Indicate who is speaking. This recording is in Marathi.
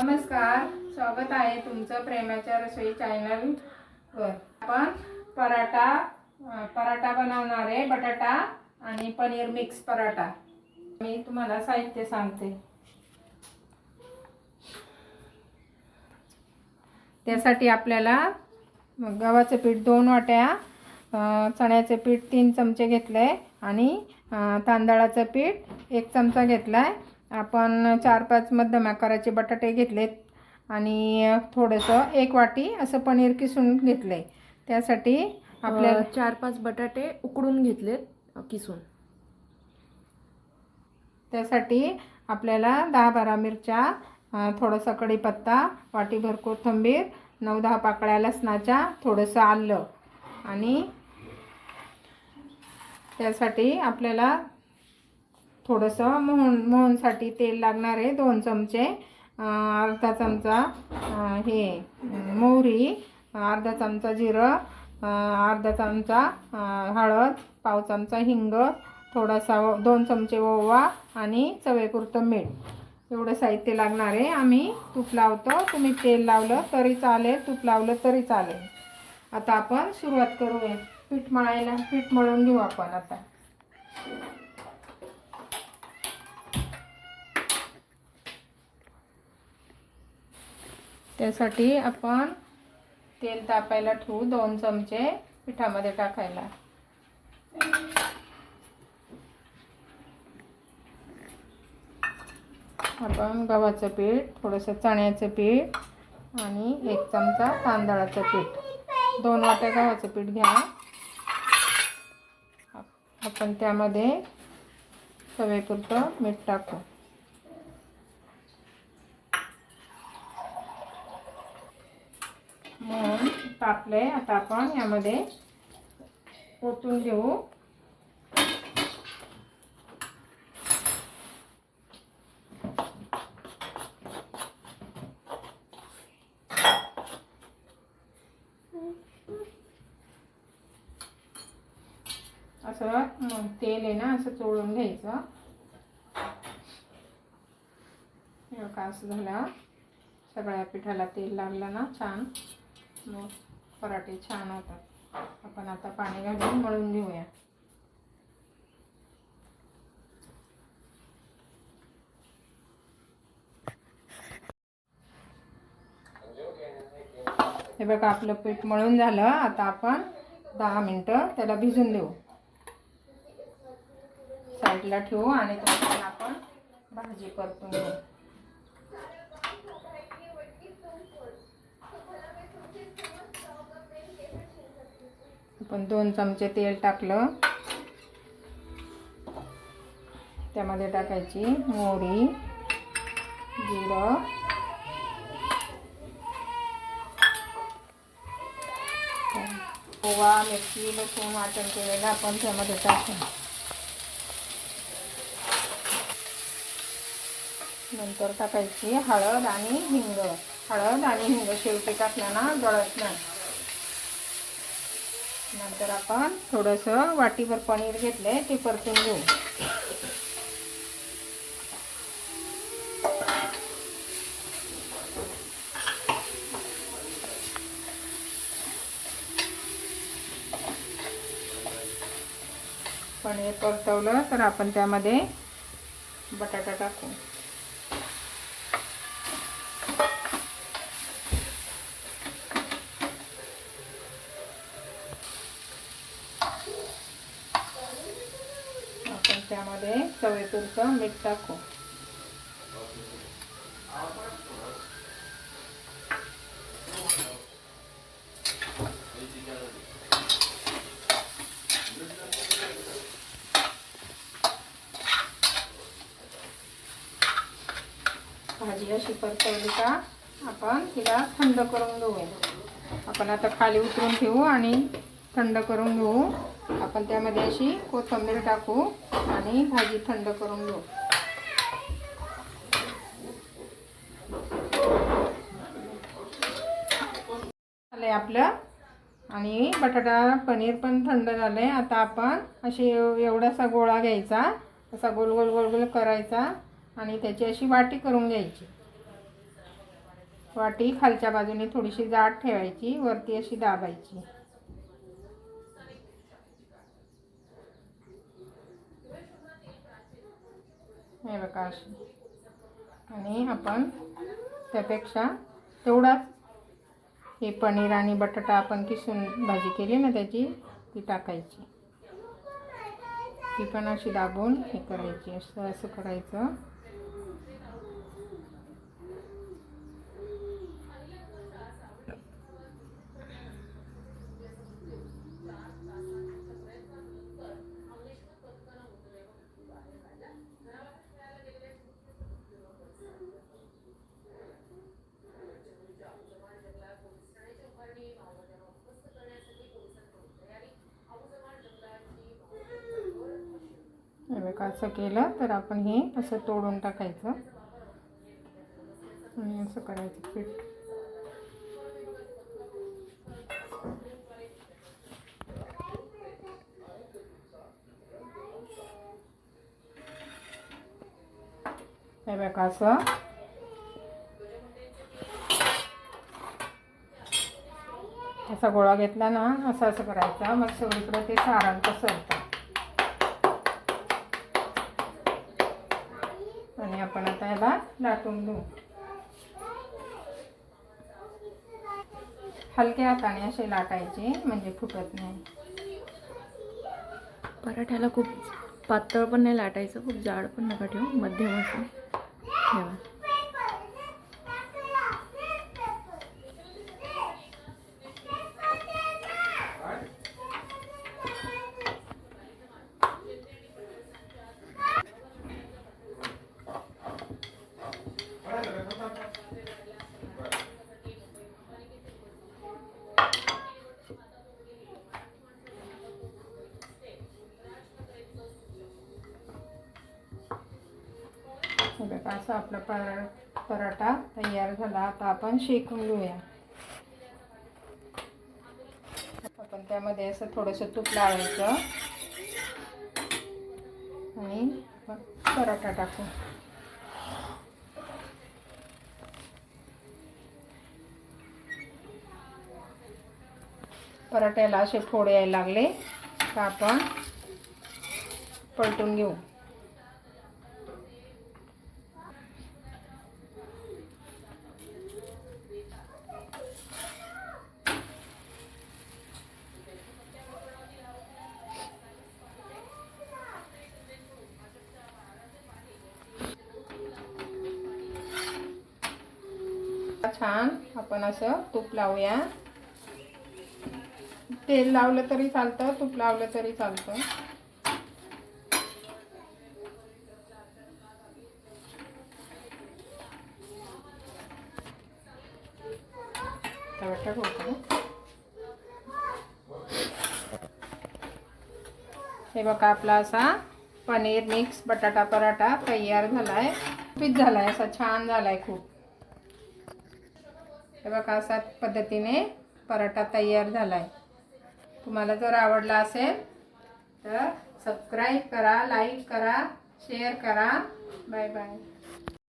Speaker 1: नमस्कार स्वागत आहे तुमचं प्रेमाच्या रसोई चॅनलवर आपण पराठा पराठा बनवणार आहे बटाटा आणि पनीर मिक्स पराठा. मी तुम्हाला साहित्य सांगते. त्यासाठी आपल्याला गव्हाचं पीठ दोन वाट्या चण्याचे चण्याचं पीठ तीन चमचे घेतले. आणि तांदळाचं पीठ एक चमचा घेतला आहे आपण चार पाच मध्यम आकाराचे बटाटे घेतलेत. आणि थोडंसं एक वाटी असं पनीर किसून घेतले त्यासाठी आपल्याला
Speaker 2: आपल्या चार पाच बटाटे उकडून घेतलेत किसून.
Speaker 1: त्यासाठी आपल्याला दहा बारा मिरच्या थोडासा कढीपत्ता वाटीभर कोथिंबीर नऊ दहा पाकळ्या लसणाच्या थोडंसं आलं. आणि त्यासाठी आपल्याला थोडंसं मोहन मोहनसाठी तेल लागणार आहे. दोन चमचे अर्धा चमचा हे मोहरी अर्धा चमचा जिरं अर्धा चमचा हळद पाव चमचा हिंग थोडासा दोन चमचे ओवा आणि चवेपुरतं मीठ. एवढं साहित्य लागणार आहे. आम्ही तूप लावतो. तुम्ही तेल लावलं तरी चालेल तूप लावलं तरी चालेल. आता आपण सुरुवात करूया. पीठ मळायला पीठ मळून घेऊ आपण आता. त्यासाठी आपण तेल तापायला ठेवू दोन चमचे पिठामध्ये टाकायला. आपण गव्हाचं पीठ थोडंसं चण्याचं पीठ आणि एक चमचा तांदळाचं पीठ. दोन वाट्या गव्हाचं पीठ घ्या. आपण त्यामध्ये चवेपुरतं मीठ टाकू. म्हणून तापले आता आपण यामध्ये ओतून घेऊ असं मग तेल आहे ना असं चोळून घ्यायचं. हे बघा असं झालं. सगळ्या पिठाला तेल लागलं ना छान. मग पराठे छान होतात. आपण आता पाणी घालून मळून घेऊया. हे बघा आपलं पीठ मळून झालं. आता आपण दहा मिनटं त्याला भिजून देऊ. साईडला ठेवू आणि त्याच्यात आपण भाजी परतून घेऊ आपण दोन चमचे तेल टाकलं. त्यामध्ये टाकायची मोहरी जिरं. ओवा मिरची लसूण वाटण केलेलं आपण त्यामध्ये टाकू. नंतर टाकायची हळद आणि हिंग. हळद आणि हिंग शेवटी टाकल्यानं गळत नाही. नंतर आपण थोडंसं वाटीभर पनीर घेतले ते परतून घेऊ. पनीर परतवलं तर आपण त्यामध्ये बटाटा टाकू आपण त्यामध्ये चवेपुरतं मीठ टाकू. भाजी अशी परतवली का आपण तिला थंड करून घेऊया. आपण आता खाली उतरून ठेवू आणि थंड करून घेऊ. आपण त्यामध्ये अशी कोथिंबीर टाकू आणि भाजी थंड करून घेऊ. झालंय आपलं. आणि बटाटा पनीर पण थंड झालंय. आता आपण अशी एवढासा गोळा घ्यायचा. असा गोल गोल गोल गोल करायचा. आणि त्याची अशी वाटी करून घ्यायची. वाटी खालच्या बाजूने थोडीशी जाड ठेवायची. वरती अशी दाबायची. हे बघा अशी. आणि आपण त्यापेक्षा तेवढाच हे पनीर आणि बटाटा आपण किसून भाजी केली ना त्याची ती टाकायची. ती पण अशी दाबून हे करायची असं असं करायचं हे बघा असं केलं तर आपण हे असं तोडून टाकायचं. आणि असं करायचं पीठ. हे बघा असं. असा गोळा घेतला ना असं असं करायचा. मग सगळीकडे ते सारण कसं आणि आपण आता याला लाटून घेऊ. हलक्या हाताने असे लाटायचे म्हणजे फुटत नाही.
Speaker 2: पराठ्याला खूप पातळ पण नाही लाटायचं खूप जाड पण नका ठेवू मध्यम असं ठेवा.
Speaker 1: असं आपला पर पराठा तयार झाला. आता आपण शेकून घेऊया. आपण त्यामध्ये असं थोडंसं तूप लावायचं. आणि पराठा टाकू. पराठ्याला असे फोड यायला लागले. तर आपण पलटून घेऊ. छान आपण असं तूप लावूया. तेल लावलं तरी चालतं तूप लावलं तरी चालतं. हे बघा आपला असा पनीर मिक्स बटाटा पराठा तयार झालाय. पीठ झालाय असा छान झालाय खूप. हे बघा असा पद्धतीने पराठा तयार झाला आहे तुम्हाला जर आवडला असेल तर सबस्क्राईब करा लाईक करा शेअर करा. Bye bye